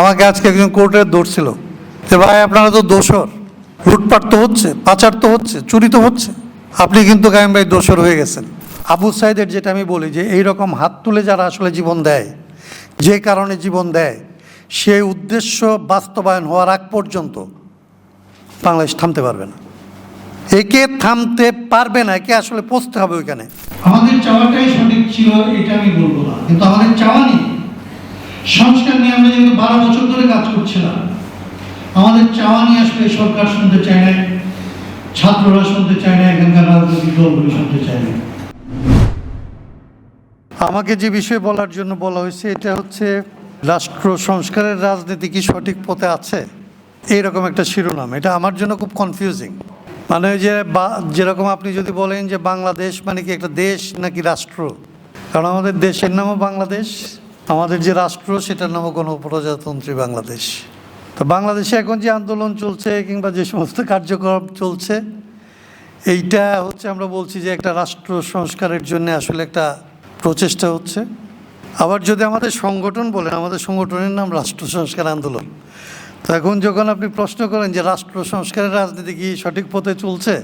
আমাকে আজকে একজন কোর্টে দৌড়ছিল যে ভাই, আপনারা তো দোষর। লুটপাট তো হচ্ছে, পাচার তো হচ্ছে, চুরি তো হচ্ছে। আপনি কিন্তু কায়েম ভাই দোষর হয়ে গেছেন। আবু সাইদের যেটা আমি বলি যে এই রকম হাত তুলে যারা আসলে জীবন দেয়, যে কারণে জীবন দেয় সেই উদ্দেশ্য বাস্তবায়ন হওয়ার আগ পর্যন্ত বাংলাদেশ থামতে পারবে না। একে থামতে পারবে না, একে আসলে পৌঁছতে হবে ওইখানে। আমাদের চাওয়াটাই সঠিক ছিল, এটা আমি বলব না। কিন্তু আমাদের চাওয়া নেই। সংস্কার নিয়ে আমরা যেহেতু বারো বছর ধরে কাজ করছিলাম আমাদের চাওয়া নিয়ে আসলে সরকার শুনতে চায় না, ছাত্ররা শুনতে চায় না, এখানকার রাজনৈতিক দলগুলো শুনতে চায় না। আমাকে যে বিষয়ে বলার জন্য বলা হয়েছে, এটা হচ্ছে রাষ্ট্র সংস্কারের রাজনীতি কি সঠিক পথে আছে? এইরকম একটা শিরোনাম। এটা আমার জন্য খুব কনফিউজিং মানে ওই যে বা- যেরকম আপনি যদি বলেন যে বাংলাদেশ মানে কি একটা দেশ নাকি রাষ্ট্র? কারণ আমাদের দেশের নামও বাংলাদেশ। আমাদের যে রাষ্ট্র, সেটার নামও কোনো প্রজাতন্ত্রী বাংলাদেশ। তো বাংলাদেশে এখন যে আন্দোলন চলছে কিংবা যে সমস্ত কার্যক্রম চলছে, এইটা হচ্ছে আমরা বলছি যে একটা রাষ্ট্র সংস্কারের জন্য আসলে একটা প্রচেষ্টা হচ্ছে। আবার যদি আমাদের সংগঠন বলেন, আমাদের সংগঠনের নাম রাষ্ট্র সংস্কার আন্দোলন। তো এখন যখন আপনি প্রশ্ন করেন যে রাষ্ট্র সংস্কারের রাজনীতি কি সঠিক পথে চলছে,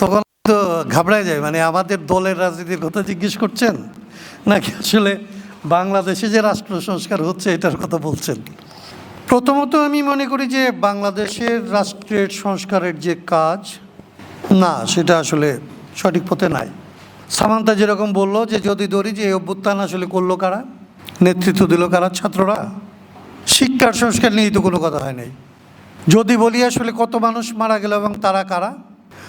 তখন তো ঘাবড়ায় যায়। মানে আমাদের দলের রাজনীতির কথা জিজ্ঞেস করছেন? নাকি আসলে বাংলাদেশে যে রাষ্ট্র সংস্কার হচ্ছে, এটার কথা বলছেন। প্রথমত আমি মনে করি যে বাংলাদেশের রাষ্ট্রের সংস্কারের যে কাজ, না, সেটা আসলে সঠিক পথে নাই। সামান্তা যেরকম বলল যে, যদি ধরি যে অভ্যুত্থান আসলে করল কারা? নেতৃত্ব দিল কারা? ছাত্ররা? শিক্ষার সংস্কার নিয়েই তো কোনো কথা হয় নাই। যদি বলি আসলে কত মানুষ মারা গেল এবং তারা কারা?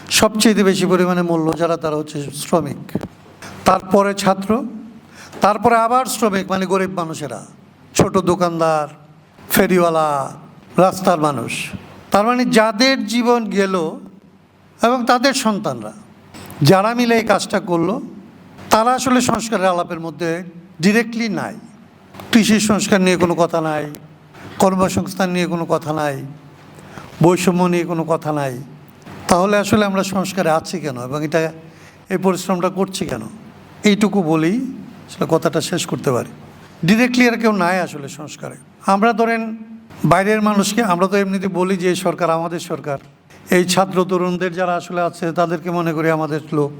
সবচেয়ে বেশি পরিমাণে মূল্য যারা, তারা হচ্ছে শ্রমিক। তারপরে ছাত্র। তারপরে আবার শ্রমিক মানে গরিব মানুষেরা। ছোট দোকানদার, ফেরিওয়ালা, রাস্তার মানুষ। তার মানে যাদের জীবন গেল এবং তাদের সন্তানরা, যারা মিলে এই কাজটা করল, তারা আসলে সংস্কারের আলাপের মধ্যে ডিরেক্টলি নাই। কৃষি সংস্কার নিয়ে কোনো কথা নাই, কর্মসংস্থান নিয়ে কোনো কথা নাই, বৈষম্য নিয়ে কোনো কথা নাই। তাহলে আসলে আমরা সংস্কারে আছি কেন এবং এটা, এই পরিশ্রমটা করছি কেন? এইটুকু বলেই আসলে কথাটা শেষ করতে পারি। ডিরেক্টলি আর কেউ নাই আসলে সংস্কারে। আমরা ধরেন বাইরের মানুষকে, আমরা তো এমনিতে বলি যে সরকার আমাদের সরকার। এই ছাত্র তরুণদের যারা আসলে আছে, তাদেরকে মনে করি আমাদের লোক।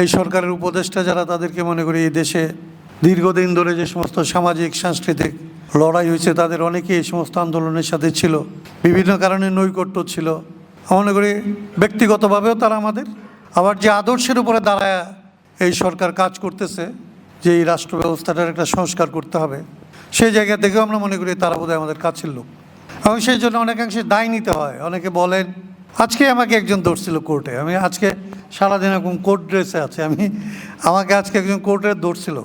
এই সরকারের উপদেষ্টা যারা, তাদেরকে মনে করি এই দেশে দীর্ঘদিন ধরে যে সমস্ত সামাজিক, সাংস্কৃতিক লড়াই হয়েছে, তাদের অনেকেই এই সমস্ত আন্দোলনের সাথে ছিল। বিভিন্ন কারণে নৈকট্য ছিল। মনে করি ব্যক্তিগতভাবেও তারা আমাদের। আবার যে আদর্শের উপরে দাঁড়ায় এই সরকার কাজ করতেছে যে এই রাষ্ট্র ব্যবস্থাটার একটা সংস্কার করতে হবে, সেই জায়গা থেকেও আমরা মনে করি তারা বোধহয় আমাদের কাছের লোক। এবং সেই জন্য অনেকাংশে দায় নিতে হয়। অনেকে বলেন, আজকে আমাকে একজন ধরছিল কোর্টে। আমি আজকে সারাদিন এরকম কোর্ট ড্রেসে আছে। আমি, আমাকে আজকে একজন কোর্টে ধরছিল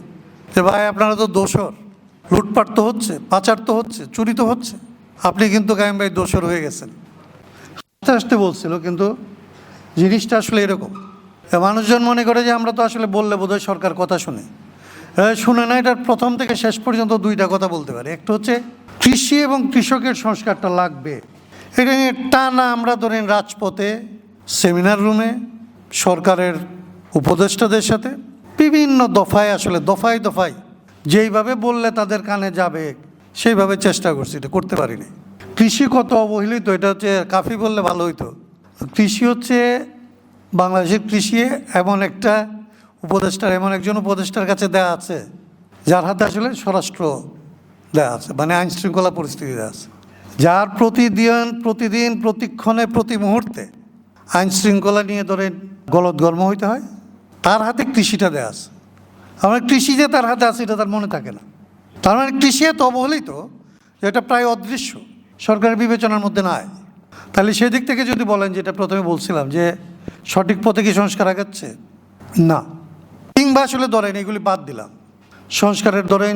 যে ভাই, আপনারা তো দোষর। লুটপাট তো হচ্ছে, পাচার তো হচ্ছে, চুরি তো হচ্ছে। আপনি কিন্তু কায়েম ভাই দোষর হয়ে গেছেন। আস্তে আস্তে বলছিল, কিন্তু জিনিসটা আসলে এরকম। মানুষজন মনে করে যে আমরা তো আসলে বললে বোধহয় সরকার কথা শুনে। শুনে না, এটার প্রথম থেকে শেষ পর্যন্ত দুইটা কথা বলতে পারি। একটা হচ্ছে, কৃষি এবং কৃষকের সংস্কারটা লাগবে। এটা নিয়ে টানা আমরা ধরেন রাজপথে, সেমিনার রুমে, সরকারের উপদেষ্টাদের সাথে, বিভিন্ন দফায় আসলে, দফায় দফায়, যেইভাবে বললে তাদের কানে যাবে, সেইভাবে চেষ্টা করছি, এটা করতে পারিনি। কৃষি কত অবহেলিত, এটা হচ্ছে কাফি বললে ভালো হইতো। কৃষি হচ্ছে বাংলাদেশের কৃষি এমন একটা উপদেষ্টার এমন একজন উপদেষ্টার কাছে দেয়া আছে, যার হাতে আসলে স্বরাষ্ট্র দেয়া আছে মানে আইন শৃঙ্খলা পরিস্থিতি দেওয়া আছে। যার প্রতিদিন প্রতিদিন, প্রতিক্ষণে, প্রতি মুহূর্তে আইন শৃঙ্খলা নিয়ে ধরেন গলদগর্ম হইতে হয়, তার হাতে কৃষিটা দেয়া আছে। আমার কৃষি যে তার হাতে আছে, এটা তার মনে থাকে না। তার মানে কৃষি এত অবহেলিত যে এটা প্রায় অদৃশ্য, সরকারের বিবেচনার মধ্যে নাই। তাহলে সেদিক থেকে যদি বলেন যেটা প্রথমে বলছিলাম যে সঠিক পথে কি সংস্কার আগাচ্ছে? না। কিংবা আসলে ধরেন, এগুলি বাদ দিলাম। সংস্কারের ধরেন,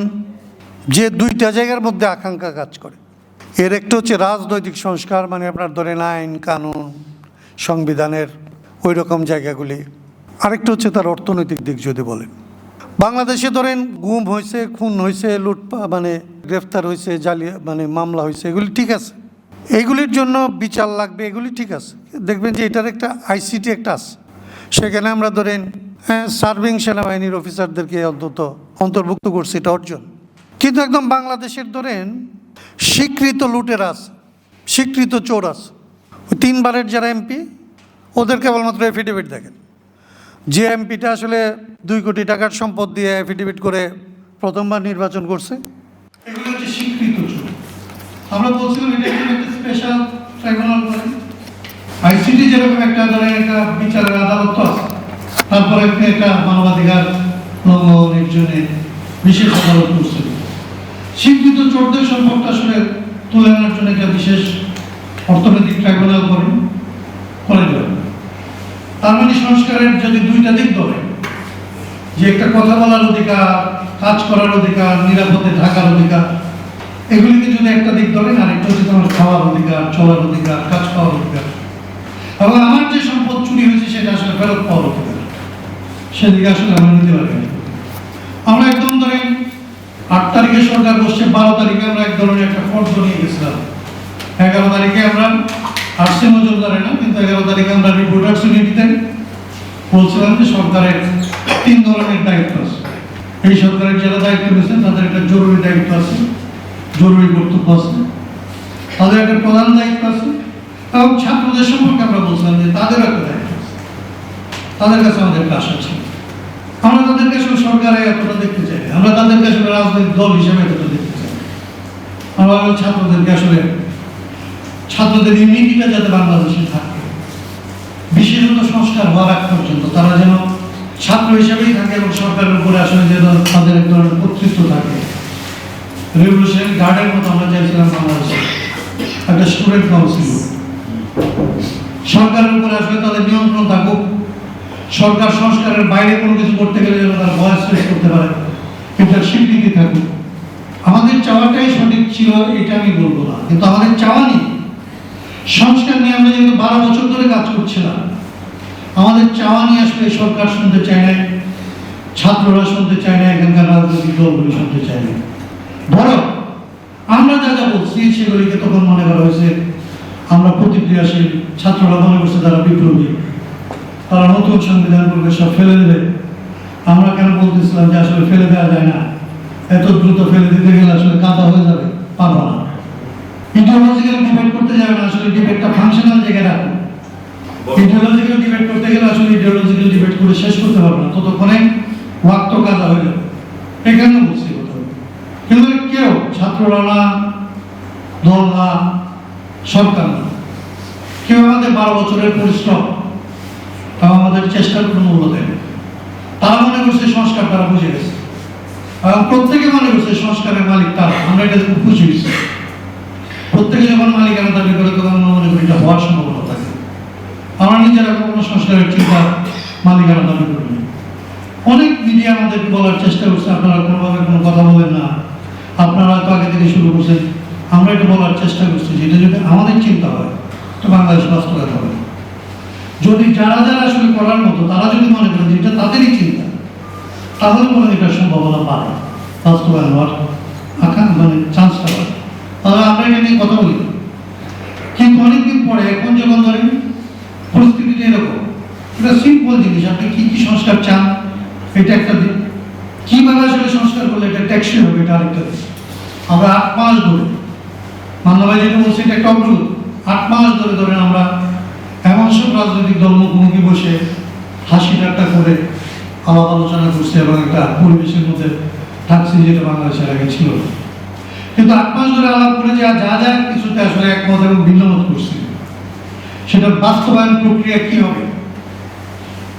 যে দুইটা জায়গার মধ্যে আকাঙ্ক্ষা কাজ করে। এর একটা হচ্ছে রাজনৈতিক সংস্কার মানে আপনার ধরেন আইন, কানুন, সংবিধানের ওই রকম জায়গাগুলি। আরেকটা হচ্ছে তার অর্থনৈতিক দিক যদি বলেন। বাংলাদেশে ধরেন গুম হয়েছে, খুন হয়েছে, লুটপা মানে গ্রেফতার হয়েছে, জালিয়া মানে মামলা হয়েছে, এগুলি ঠিক আছে। এগুলির জন্য বিচার লাগবে, এগুলি ঠিক আছে। দেখবেন যে এটার একটা আইসিটি একটা আছে। সেখানে আমরা ধরেন সার্ভিং সেনাবাহিনীর অফিসারদেরকে অন্তত অন্তর্ভুক্ত করছি এটা অর্জন। কিন্তু একদম বাংলাদেশের ধরেন স্বীকৃত লুটেরা আছে, স্বীকৃত চোর আছে। ওই তিনবারের যারা এমপি, ওদের কেবলমাত্র এফিডেভিট দেখেন। যে এমপিটা আসলে দুই কোটি টাকার সম্পদ দিয়ে এফিডেভিট করে প্রথমবার নির্বাচন করছে আমরা বলছিলাম এটা একটা স্পেশাল ট্রাইব্যুনাল আইসিটি যেরকম একটা ধরেন একটা বিচারের আদালত আছে। তারপরে একটা মানবাধিকার লঙ্ঘনের জন্য বিশেষ আদালত করছেন। স্বীকৃত চোরদের সম্পর্কটা আসলে তুলে আনার জন্য একটা বিশেষ অর্থনৈতিক ট্রাইব্যুনাল করেন করে দেবেন তার মানে সংস্কারের যদি দুইটা দিক ধরে, যে একটা কথা বলার অধিকার, কাজ করার অধিকার, নিরাপদে থাকার অধিকার, এগুলিকে যদি একটা দিক ধরেন আরেকটা হচ্ছে তোমার খাওয়ার অধিকার, চলার অধিকার, কাজ পাওয়ার অধিকার। এবং আমার যে সম্পদ চুরি হয়েছে, সেটা আসলে ফেরত পাওয়ার অধিকার। সেদিকে আসলে আমরা নিতে পারি আমরা একদম ধরেন আট তারিখে সরকার বসছে, বারো তারিখে আমরা এক ধরনের একটা ফর্দ নিয়ে গেছিলাম। এগারো তারিখে আমরা আসছে মজুমদারে না কিন্তু এগারো তারিখে আমরা রিপোর্টার্স ইউনিটিতে বলছিলাম যে সরকারের তিন ধরনের দায়িত্ব আছে। এই সরকারের যারা দায়িত্ব নিয়েছেন তাদের একটা জরুরি দায়িত্ব আছে, জরুরি কর্তব্য আছে। তাদের একটা প্রধান দায়িত্ব আছে এবং ছাত্রদের সম্পর্কে আমরা বলছিলাম যে তাদেরও একটা দায়িত্ব আছে। তাদের কাছে আমাদের একটা আশা ছিল। আমরা তাদেরকে আসলে সরকারে এতটা দেখতে চাই। আমরা তাদেরকে আসলে রাজনৈতিক দল হিসেবে এতটা দেখতে চাই। আমরা ছাত্রদেরকে আসলে, ছাত্রদের ইউনিটিটা যাতে বাংলাদেশে থাকে। বিশেষত সংস্কার হওয়ার আগ পর্যন্ত তারা যেন ছাত্র হিসেবেই থাকে এবং সরকারের উপরে আসলে যেন তাদের এক ধরনের কর্তৃত্ব থাকে। রেভলিউশনারি গার্ডের মতো আমরা চাইছিলাম বাংলাদেশে। একটা স্টুডেন্ট কাউন্সিল সরকারের উপরে আসলে তাদের নিয়ন্ত্রণ থাকুক। সরকার সংস্কারের বাইরে কোনো কিছু করতে গেলে যেন তারা ভয়েস রেস করতে পারে। এটা স্বীকৃতি থাকুক। আমাদের চাওয়াটাই সঠিক ছিল, এটা আমি বলব না। কিন্তু আমাদের চাওয়া নেই। সংস্কার নিয়ে আমরা যেহেতু বারো বছর ধরে কাজ করছিলাম আমাদের চাওয়া নিয়ে আসলে সরকার শুনতে চায় না, ছাত্ররা শুনতে চায় না, এখানকার রাজনৈতিক দলগুলি শুনতে চায় না। বরং আমরা যা যা বলছি, সেগুলিকে তখন মনে করা হয়েছে, আমরা প্রতিক্রিয়াশীল ছাত্ররা মনে করছে তারা বিপ্লবী। তারা নতুন সংবিধান করবে, সব ফেলে দেবে। আমরা কেন বলতেছিলাম যে আসলে ফেলে দেওয়া যায় না? এত দ্রুত ফেলে দিতে গেলে আসলে কাদা হয়ে যাবে, পারব না। ইডিওলজিক্যাল ডিবেট করতে যাবে না, আসলে ডিবেটটা ফাংশনাল জায়গায় রাখুন ইডিওলজিক্যাল ডিবেট করতে গেলে আসলে ইডিওলজিক্যাল ডিবেট করে শেষ করতে পারব না। ততক্ষণে ওয়াক্ত কাদা হয়ে যাবে। এখানে বলছি কথা কিন্তু কেউ ছাত্ররা না দল না সরকার না। কেউ আমাদের বারো বছরের পরিশ্রম আমাদের চেষ্টার কোনো মূল্য দেয় তারা মনে করছে সংস্কার তারা বুঝে গেছে। প্রত্যেকে মনে করছে সংস্কারের মালিক তারা। আমরা এটা খুশি হয়েছি প্রত্যেকে যখন মালিকানা দাবি করে, তখন আমরা মনে করি এটা হওয়ার সম্ভাবনা থাকে। আমরা নিজেরা কোনো সংস্কারের চিন্তা মালিকানা দাবি করিনি অনেক মিডিয়া আমাদের বলার চেষ্টা করছে, আপনারা কোনোভাবে কোনো কথা বলেন না। আপনারা তো আগে থেকে শুরু করছেন। আমরা এটা বলার চেষ্টা করছি যে এটা যদি আমাদের চিন্তা হয় তো বাংলাদেশ বাস্তবায়ন হবে। যদি যারা যারা আসলে করার মতো, তারা যদি মনে করেন এটা তাদেরই চিন্তা, তাহলে মনে এটার সম্ভাবনা পারে বাস্তবায়ন হওয়ার আকাঙ্ক্ষা মানে চান্সটা পারে তাহলে আমরা এটা নিয়ে কথা বলি। কিন্তু অনেকদিন পরে এখন যখন ধরেন পরিস্থিতিটা এরকম এটা সিম্পল জিনিস, আপনি কী কী সংস্কার চান, এটা একটা দিক কীভাবে আসলে সংস্কার করলে এটা ট্যাক্সি হবে, এটা আরেকটা দিক আমরা আট মাস ধরে মান্নাভাই যেটা বলছে, এটা একটা অগ্রগতি। আট মাস ধরে ধরেন আমরা সব রাজনৈতিক দল মুখোমুখি বসে হাসি ঠাট্টা করে আলাপ আলোচনা করছে এবং একটা পরিবেশের মধ্যে থাকছে যেটা বাংলাদেশের আগে ছিল কিন্তু আট মাস ধরে আলাপ করে যা যা যা কিছুতে আসলে একমত এবং ভিন্নমত করছি, সেটার বাস্তবায়ন প্রক্রিয়া কি হবে?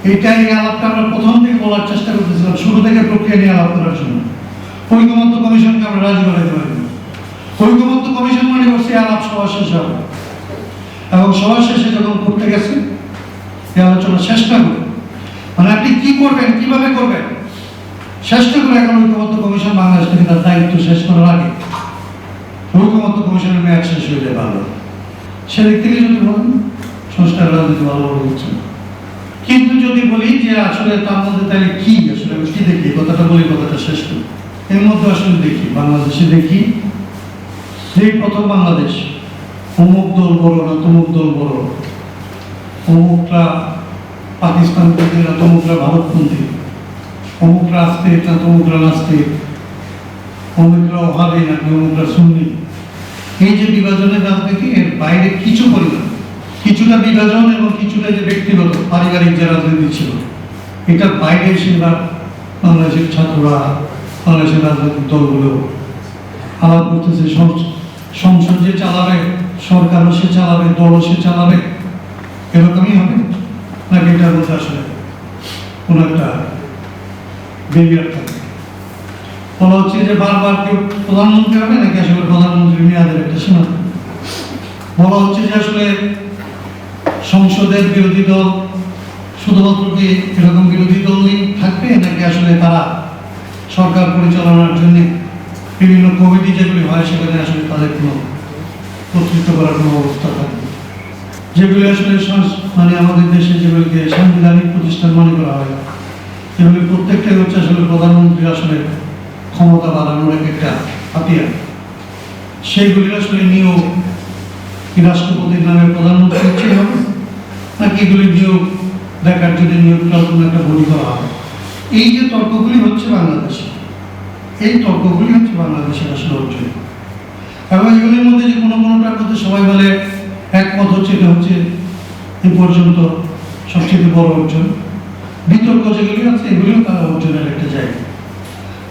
এইটাই এই আলাপটা আমরা প্রথম থেকে বলার চেষ্টা করতেছিলাম, শুরু থেকে প্রক্রিয়া নিয়ে আলাপ করার জন্য। ঐকমত্য কমিশনকে আমরা রাজি করাইতে পারি না। ঐকমত্য কমিশন মানে করছে আলাপ সভা শেষ হবে। এবং সভা শেষে যখন করতে গেছে এই আলোচনা চেষ্টা করে মানে আপনি কি করবেন, কীভাবে করবেন? চেষ্টা করে এখন ঐকমত্য কমিশন বাংলাদেশ থেকে তার দায়িত্ব শেষ করার আগে ঐকমত্য কমিশনের মেয়াদ শেষ হয়ে যায় ভালো। সেদিক থেকে যদি বলেন, সংস্কার রাজনীতি ভালোভাবে হচ্ছে। কিন্তু যদি বলি যে আসলে তার মধ্যে তাহলে কি, আসলে আমি কি দেখি? কথাটা বলি কথাটা শেষ করি। এর মধ্যে আসলে দেখি, বাংলাদেশে দেখি সেই প্রথম বাংলাদেশ অমুক দল বড় না, তমুক দল বড় অমুকরা পাকিস্তান পন্থী না, তমুকরা ভারতপন্থী। অমুকরা আসতে না তমুকরা নাস্তিক অমুকরা ওহাবি না অমুকরা সুন্নি। এই যে বিভাজনের রাজনীতি এর বাইরে কিছু পরিমাণ কিছুটা বিভাজন এবং কিছুটা যে ব্যক্তিগত, পারিবারিক যে রাজনীতি ছিল এটার বাইরে এসে এবার বাংলাদেশের ছাত্ররা, বাংলাদেশের রাজনৈতিক দলগুলো আলাপ করতেছে সংসদ যে চালাবে সরকারও সে চালাবে, দলও সে চালাবে। এরকমই হবে? নাকি এটার মধ্যে আসলে কোনো একটা বেরিয়ার বলা হচ্ছে যে বারবার কেউ প্রধানমন্ত্রী হবে নাকি আসলে প্রধানমন্ত্রী মেয়াদের একটা সীমা বলা হচ্ছে যে আসলে সংসদের বিরোধী দল শুধুমাত্র কি এরকম বিরোধী দল দলই থাকবে নাকি আসলে তারা সরকার পরিচালনার জন্য বিভিন্ন কমিটি যেগুলি হয় সেখানে আসলে তাদের কোনো কর্তৃত্ব করার কোনো অবস্থা থাকবে। যেগুলি আসলে মানে আমাদের দেশে যেগুলিকে সাংবিধানিক প্রতিষ্ঠান মনে করা হয় এগুলি প্রত্যেকটাই হচ্ছে আসলে প্রধানমন্ত্রী আসলে ক্ষমতা বাড়ানোর এক একটা হাতিয়ার। সেইগুলি আসলে নিয়োগ কি রাষ্ট্রপতির নামে প্রধানমন্ত্রী ইচ্ছে হবে, নাকি এগুলি নিয়োগ দেখার জন্য নিয়োগ করার জন্য একটা বলি করা হবে? এই যে তর্কগুলি হচ্ছে বাংলাদেশে, এই তর্কগুলি হচ্ছে বাংলাদেশের আসলে এগুলির মধ্যে যে কোনো কোনোটার মধ্যে সবাই বলে একমত হচ্ছে, এটা হচ্ছে এ পর্যন্ত সবচেয়ে বড় অর্জন। বিতর্ক যেগুলি আছে, এগুলিও তারা অর্জনের একটা জায়গা।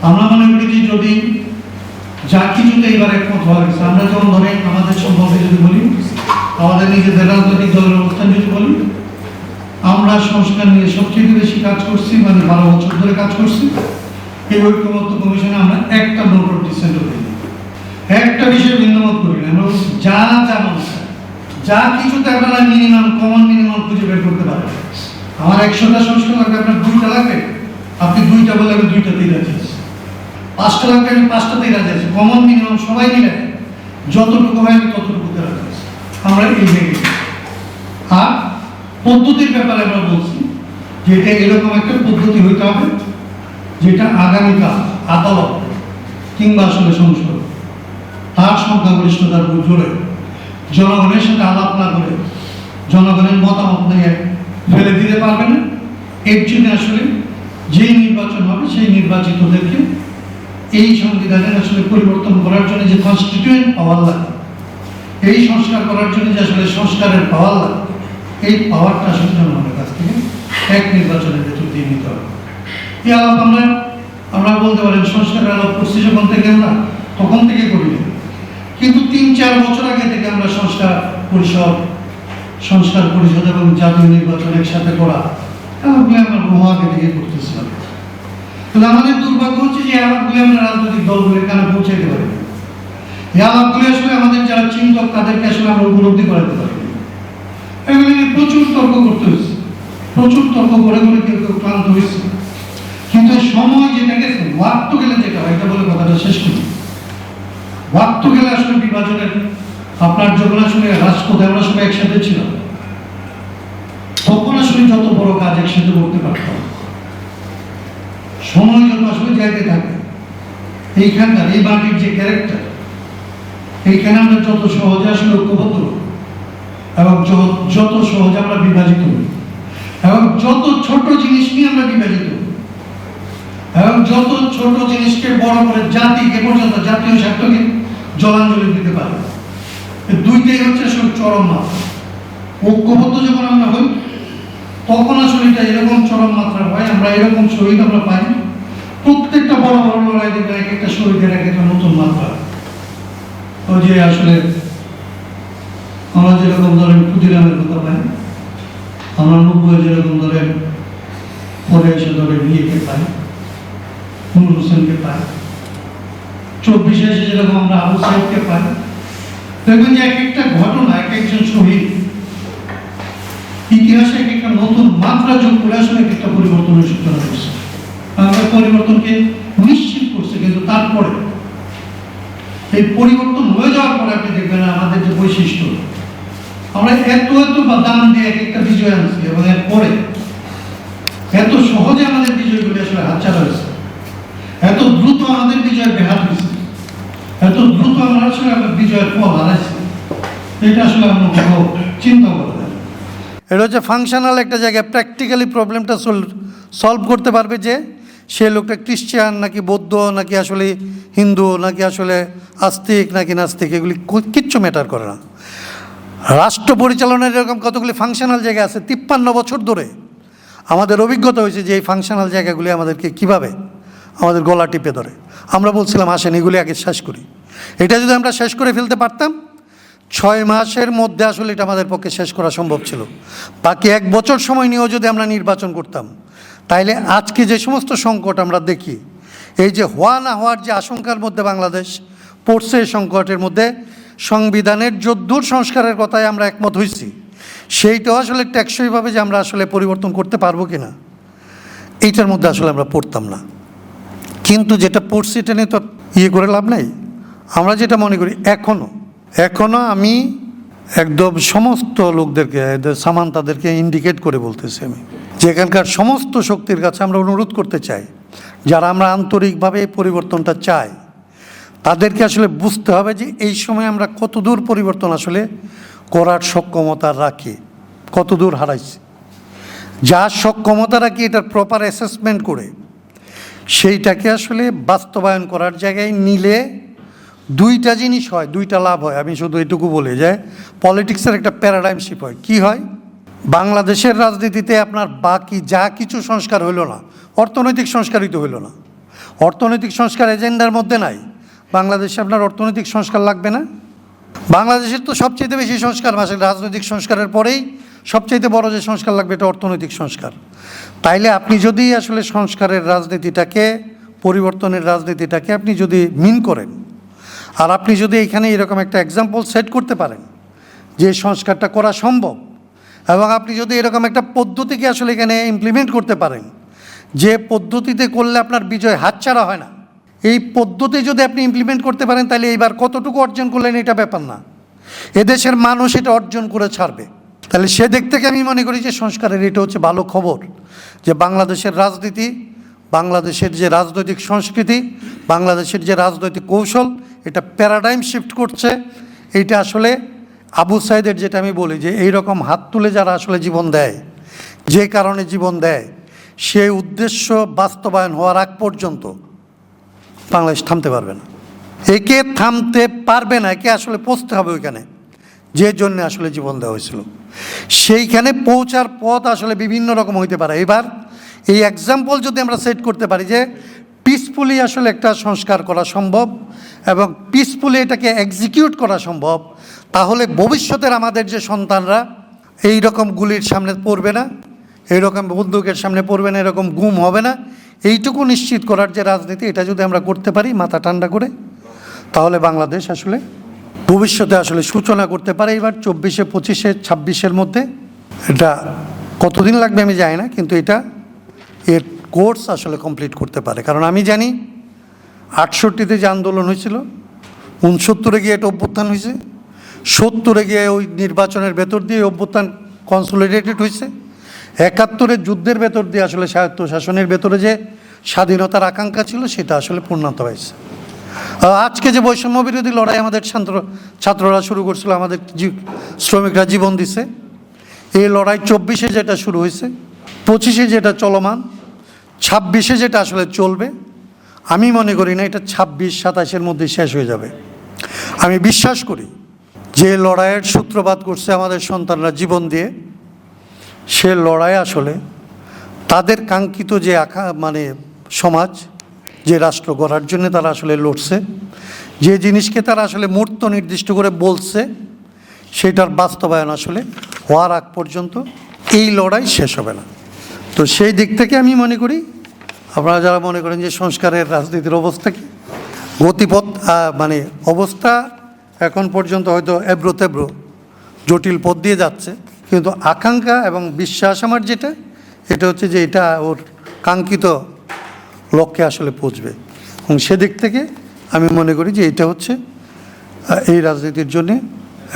আমরা মনে করি যে যদি যা কিছুতে এবার একমত হওয়া গেছে আমরা যেমন ধরেন আমাদের সম্পর্কে যদি বলি, আমাদের নিজেদের রাজনৈতিক দলের অবস্থান যদি বলি, আমরা সংস্কার নিয়ে সবচেয়ে বেশি কাজ করছি মানে বারো বছর ধরে কাজ করছি, এই ঐক্যমত্য কমিশনে আমরা একটা নোট অফ ডিসেন্ট একটা বিষয়ে ভিন্নমত করি না আমরা যা যা মনে হয়, যা কিছুতে আপনারা মিনিমাম কমন মিনিমাম খুঁজে বের করতে পারেন আমার একশোটা সংস্কার লাগবে আপনার দুইটা লাগবে? আপনি দুইটা বলে আমি দুইটাতেই রাজি আছি। পাঁচটা লাগবে আমি পাঁচটাতেই রাজি আছি। কমন মিনিমাম সবাই মিলে যতটুকু হয় আমি ততটুকুতে রাজি আছি। আমরা এই জায়গায় আর পদ্ধতির ব্যাপারে আমরা বলছি যে এটা এরকম একটা পদ্ধতি হইতে হবে যেটা আগামীকাল আদালত কিংবা আসলে সংসদ তার সংখ্যাগরিষ্ঠতার উপর জোরে। জনগণের সাথে আলাপ না করে জনগণের মতামত নিয়ে ফেলে দিতে পারবে না। এর জন্য আসলে যেই নির্বাচন হবে, সেই নির্বাচিতদেরকে এই সংবিধানের আসলে পরিবর্তন করার জন্য যে কনস্টিটিউয়েন্ট পাওয়ার লাগে, এই সংস্কার করার জন্য যে আসলে সংস্কারের পাওয়ার লাগে, এই পাওয়ারটা আসলে জনগণের কাছ থেকে এক নির্বাচনের ভেতর দিয়ে নিতে হবে। এই আলাপ আমরা আমরা বলতে পারেন, সংস্কারের আলাপ করছি যখন থেকে আমরা, তখন থেকে করি না। কিন্তু তিন, চার বছর আগে থেকে আমরা সংস্কার পরিষদ সংস্কার পরিষদ এবং জাতীয় নির্বাচন একসাথে করা আলাপগুলি আমরা বহু আগে থেকে করতেছিলাম। কিন্তু আমাদের দুর্ভাগ্য হচ্ছে যে আলাপগুলি আমরা রাজনৈতিক দলগুলির কানে পৌঁছাইতে পারি। এই আলাপগুলি আসলে আমাদের যারা চিন্তক, তাদেরকে আসলে আমরা উপলব্ধি করাতে পারি এগুলি প্রচুর তর্ক করতে হয়েছে। প্রচুর তর্ক করে করে কেউ কেউ ক্লান্ত হয়েছে। কিন্তু সময় যেটা গেছে ওয়াক্ত গেলে যেটা হয়, এটা বলে কথাটা শেষ করি। ওয়াক্ত গেলে আসলে বিভাজনের আপনার যখন আসলে রাজপথে আমরা সবাই একসাথে ছিলাম। তখন আসলে যত বড় কাজ একসাথে করতে পারতাম। সময় যত আসলে যাইতে থাকে। এইখানকার এই মাটির যে ক্যারেক্টার এইখানে আমরা যত সহজে আসলে ঐক্যবদ্ধ, এবং যত সহজে আমরা বিভাজিত হই এবং যত ছোট জিনিস নিয়ে আমরা বিভাজিত, এবং যত ছোট জিনিসকে বড় করে জাতিকে পর্যন্ত, জাতীয় স্বার্থকে জলাঞ্জলি দিতে পারে। দুইটাই হচ্ছে আসলে চরম মাত্রা। ঐক্যবদ্ধ যখন আমরা হই, তখন আসলে এটা এরকম চরম মাত্রা হয়, আমরা এরকম শহীদ আমরা পাই। প্রত্যেকটা বড় বড় লড়াই দেখবেন এক একটা শহীদের এক একটা নতুন মাত্রা। ওই যে আসলে আমরা যেরকম ধরেন ক্ষুদিরামের কথা পাই, আমরা নব্বই যেরকম ধরেন পরে এসে ধরেন ইয়েকে পাই নুর হোসেনকে পাই চব্বিশে যেরকম আমরা আবু সাহেবকে পাই, দেখবেন যে এক একটা ঘটনা এক একজন শহীদ, ইতিহাসে এক একটা নতুন মাত্রা যোগ করে আসলে এক একটা পরিবর্তনের সূচনা করছে আমরা পরিবর্তনকে নিশ্চিত করছে, কিন্তু তারপরে এই পরিবর্তন হয়ে যাওয়ার পরে আপনি দেখবেন আমাদের যে বৈশিষ্ট্য, আমরা এত এত বা দাম দিয়ে এক একটা বিজয় আনছি এবং এরপরে এত সহজে আমাদের বিজয়গুলি আসলে হাতছাড়া হয়েছে। এত দ্রুত আমাদের বিজয় বেহাত হয়েছে। এত দ্রুত আমরা আসলে আমাদের বিজয়ের ফল হারাইছি। এটা আসলে আমরা বড় চিন্তা করে এটা হচ্ছে ফাংশনাল একটা জায়গায় প্র্যাকটিক্যালি প্রবলেমটা সলভ করতে পারবে যে সে লোকটা ক্রিশ্চিয়ান নাকি বৌদ্ধ, নাকি আসলে হিন্দু, নাকি আসলে আস্তিক, নাকি নাস্তিক, এগুলি কিচ্ছু ম্যাটার করে না। রাষ্ট্র পরিচালনার এরকম কতগুলি ফাংশনাল জায়গা আছে? তিপ্পান্ন বছর ধরে আমাদের অভিজ্ঞতা হয়েছে যে এই ফাংশনাল জায়গাগুলি আমাদেরকে কীভাবে আমাদের গলা টিপে ধরে। আমরা বলছিলাম, আসেন, এগুলি আগে শেষ করি। এটা যদি আমরা শেষ করে ফেলতে পারতাম, ছয় মাসের মধ্যে আসলে এটা আমাদের পক্ষে শেষ করা সম্ভব ছিল। বাকি এক বছর সময় নিয়েও যদি আমরা নির্বাচন করতাম, তাইলে আজকে যে সমস্ত সংকট আমরা দেখি, এই যে হওয়া না হওয়ার যে আশঙ্কার মধ্যে বাংলাদেশ পড়ছে এই সংকটের মধ্যে, সংবিধানের যদ্দূর সংস্কারের কথায় আমরা একমত হয়েছি সেইটাও আসলে টেকসইভাবে যে আমরা আসলে পরিবর্তন করতে পারব কি না এইটার মধ্যে আসলে আমরা পড়তাম না। কিন্তু যেটা পড়ছি এটা নিয়ে তো ইয়ে করে লাভ নেই। আমরা যেটা মনে করি এখনও এখনও আমি একদম সমস্ত লোকদেরকে, এদের সামান্তাদেরকে ইন্ডিকেট করে বলতেছি আমি। যে এখানকার সমস্ত শক্তির কাছে আমরা অনুরোধ করতে চাই, যারা আমরা আন্তরিকভাবে এই পরিবর্তনটা চাই, তাদেরকে আসলে বুঝতে হবে যে এই সময় আমরা কতদূর পরিবর্তন আসলে করার সক্ষমতা রাখি, কতদূর হারাইছি। যার সক্ষমতা রাখি, এটার প্রপার অ্যাসেসমেন্ট করে সেইটাকে আসলে বাস্তবায়ন করার জায়গায় নিলে দুইটা জিনিস হয়, দুইটা লাভ হয়। আমি শুধু এটুকু বলে যে, পলিটিক্সের একটা প্যারাডাইম শিপ হয়। কী হয়? বাংলাদেশের রাজনীতিতে আপনার বাকি যা কিছু সংস্কার হইল না, অর্থনৈতিক সংস্কারই তো হইল না। অর্থনৈতিক সংস্কার এজেন্ডার মধ্যে নাই। বাংলাদেশে আপনার অর্থনৈতিক সংস্কার লাগবে না। বাংলাদেশের তো সবচেয়ে বেশি সংস্কার মাসে রাজনৈতিক সংস্কারের পরেই সবচেয়ে বড় যে সংস্কার লাগবে এটা অর্থনৈতিক সংস্কার। তাইলে আপনি যদি আসলে সংস্কারের রাজনীতিটাকে, পরিবর্তনের রাজনীতিটাকে আপনি যদি মিন করেন, আর আপনি যদি এখানে এরকম একটা এক্সাম্পল সেট করতে পারেন, যে সংস্কারটা করা সম্ভব, এবং আপনি যদি এরকম একটা পদ্ধতিকে আসলে এখানে ইমপ্লিমেন্ট করতে পারেন, যে পদ্ধতিতে করলে আপনার বিজয় হাতছাড়া হয় না, এই পদ্ধতি যদি আপনি ইমপ্লিমেন্ট করতে পারেন তাহলে এইবার কতটুকু অর্জন করলেন এটা ব্যাপার না। এদেশের মানুষ এটা অর্জন করে ছাড়বে। তাহলে সে দিক থেকে আমি মনে করি যে সংস্কারের এটা হচ্ছে ভালো খবর যে বাংলাদেশের রাজনীতি, বাংলাদেশের যে রাজনৈতিক সংস্কৃতি, বাংলাদেশের যে রাজনৈতিক কৌশল, এটা প্যারাডাইম শিফট করছে। এইটা আসলে আবু সাইদের যেটা আমি বলি যে এই রকম হাত তুলে যারা আসলে জীবন দেয়, যে কারণে জীবন দেয় সেই উদ্দেশ্য বাস্তবায়ন হওয়ার আগ পর্যন্ত বাংলাদেশ থামতে পারবে না। একে থামতে পারবে না, একে আসলে পৌঁছতে হবে ওইখানে, যে জন্য আসলে জীবন দেওয়া হয়েছিল। সেইখানে পৌঁছার পথ আসলে বিভিন্ন রকম হইতে পারে। এবার এই এক্সাম্পল যদি আমরা সেট করতে পারি যে পিসফুলি আসলে একটা সংস্কার করা সম্ভব এবং পিসফুলি এটাকে এক্সিকিউট করা সম্ভব, তাহলে ভবিষ্যতের আমাদের যে সন্তানরা, এই রকম গুলির সামনে পড়বে না এইরকম বন্দুকের সামনে পড়বে না, এরকম গুম হবে না। এইটুকু নিশ্চিত করার যে রাজনীতি, এটা যদি আমরা করতে পারি, মাথা ঠান্ডা করে, তাহলে বাংলাদেশ আসলে ভবিষ্যতে আসলে সূচনা করতে পারে এবার চব্বিশে, পঁচিশে, ছাব্বিশের মধ্যে। এটা কতদিন লাগবে আমি জানি না, কিন্তু এটা এর কোর্স আসলে কমপ্লিট করতে পারে। কারণ আমি জানি আটষট্টিতে যে আন্দোলন হয়েছিল, উনসত্তরে গিয়ে এটা অভ্যুত্থান হয়েছে, সত্তরে গিয়ে ওই নির্বাচনের ভেতর দিয়ে অভ্যুত্থান কনসোলিডেটেড হয়েছে একাত্তরের যুদ্ধের ভেতর দিয়ে আসলে স্বায়ত্ত শাসনের ভেতরে যে স্বাধীনতার আকাঙ্ক্ষা ছিল, সেটা আসলে পূর্ণান্ত হয়েছে। আজকে যে বৈষম্য বিরোধী লড়াই আমাদের ছাত্র ছাত্ররা শুরু করছিল, আমাদের শ্রমিকরা জীবন দিছে। এই লড়াই চব্বিশে যেটা শুরু হয়েছে, পঁচিশে যেটা চলমান, ছাব্বিশে যেটা আসলে চলবে, আমি মনে করি না এটা ছাব্বিশ সাতাশের মধ্যে শেষ হয়ে যাবে। আমি বিশ্বাস করি যে লড়াইয়ের সূত্রপাত করছে আমাদের সন্তানরা জীবন দিয়ে, সে লড়াই আসলে তাদের কাঙ্ক্ষিত যে আকা মানে সমাজ যে রাষ্ট্র গড়ার জন্য তারা আসলে লড়ছে, যে জিনিসকে তারা আসলে মূর্ত নির্দিষ্ট করে বলছে, সেটার বাস্তবায়ন আসলে হওয়ার আগ পর্যন্ত এই লড়াই শেষ হবে না। তো সেই দিক থেকে আমি মনে করি, আপনারা যারা মনে করেন যে সংস্কারের রাজনীতির অবস্থা কি, গতিপথ মানে অবস্থা এখন পর্যন্ত হয়তো এব্রো তেব্রো জটিল পথ দিয়ে যাচ্ছে, কিন্তু আকাঙ্ক্ষা এবং বিশ্বাস আমার যেটা, এটা হচ্ছে যে এটা ওর কাঙ্ক্ষিত লক্ষ্যে আসলে পৌঁছবে। এবং সেদিক থেকে আমি মনে করি যে এটা হচ্ছে এই রাজনীতির জন্যে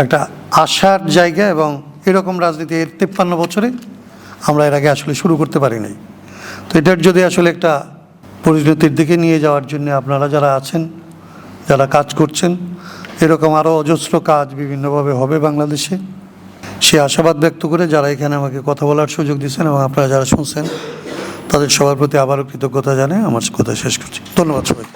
একটা আশার জায়গা এবং এরকম রাজনীতি এর তেপ্পান্ন বছরে আমরা এর আগে আসলে শুরু করতে পারি নাই তো এটার যদি আসলে একটা পরিণতির দিকে নিয়ে যাওয়ার জন্য আপনারা যারা আছেন, যারা কাজ করছেন, এরকম আরও অজস্র কাজ বিভিন্নভাবে হবে বাংলাদেশে। সে আশাবাদ ব্যক্ত করে যারা এখানে আমাকে কথা বলার সুযোগ দিচ্ছেন এবং আপনারা যারা শুনছেন তাদের সবার প্রতি আবারও কৃতজ্ঞতা জানাই। আমার কথা শেষ করছি। ধন্যবাদ সবাই